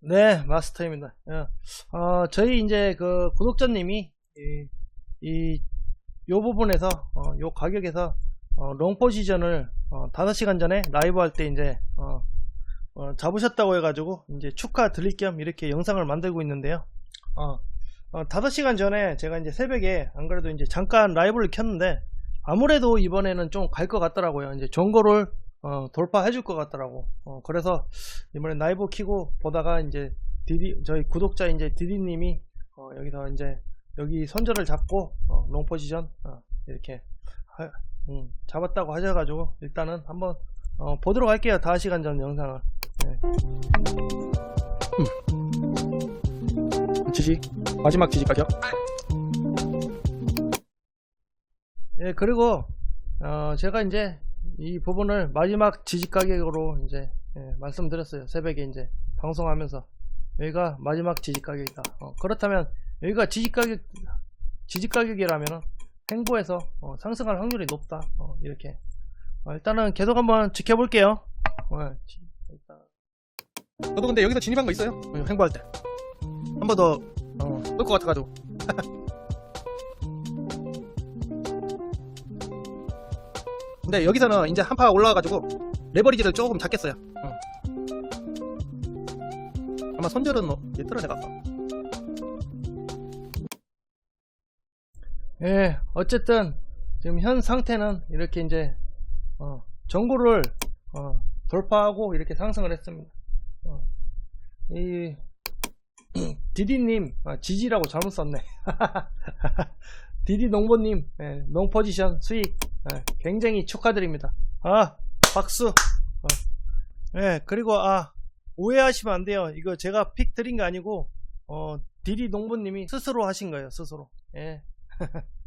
네, 마스터입니다. 예. 어, 저희 이제 그 구독자님이 이, 이, 요 부분에서 어, 요 가격에서 어, 롱 포지션을 어, 5시간 전에 라이브 할 때 이제 어, 어, 잡으셨다고 해가지고 이제 축하 드릴 겸 이렇게 영상을 만들고 있는데요. 어, 어, 5시간 전에 제가 이제 새벽에 안 그래도 이제 잠깐 라이브를 켰는데 아무래도 이번에는 좀 갈 것 같더라고요. 이제 정보를 어, 돌파해 줄 것 같더라고. 어, 그래서 이번에 라이브 키고 보다가 이제 디디 저희 구독자 이제 디디님이 어, 여기서 이제 여기 손절을 잡고 어, 롱 포지션 어, 이렇게 하- 음, 잡았다고 하셔가지고 일단은 한번 어, 보도록 할게요. 5시간 전 영상을. 네. 지지 마지막 지지 가격 예, 그리고 어, 제가 이제 이 부분을 마지막 지지 가격으로 이제 예, 말씀드렸어요. 새벽에 이제 방송하면서 여기가 마지막 지지 가격이다. 어, 그렇다면 여기가 지지 가격 지지 가격이라면은 행보에서 어, 상승할 확률이 높다. 어, 이렇게 어, 일단은 계속 한번 지켜볼게요. 어, 지- 일단 저도 근데 여기서 진입한 거 있어요 어, 행보할 때. 한 번더 어, 끌것 같아가지고 근데 여기서는 이제 한파 올라와가지고 레버리지를 조금 잡겠어요 어. 아마 손절은 어, 얘들어 내가 아까 예, 어쨌든 지금 현 상태는 이렇게 이제 어, 정보를 어, 돌파하고 이렇게 상승을 했습니다. 어, 이 디디님 아, 지지라고 잘못 썼네. 디디 농보님 예, 농포지션 수익 예, 굉장히 축하드립니다. 아 박수. 어. 예 그리고 아 오해하시면 안 돼요. 이거 제가 픽 드린 거 아니고 어 디디 농부님이 스스로 하신 거예요 스스로. 예.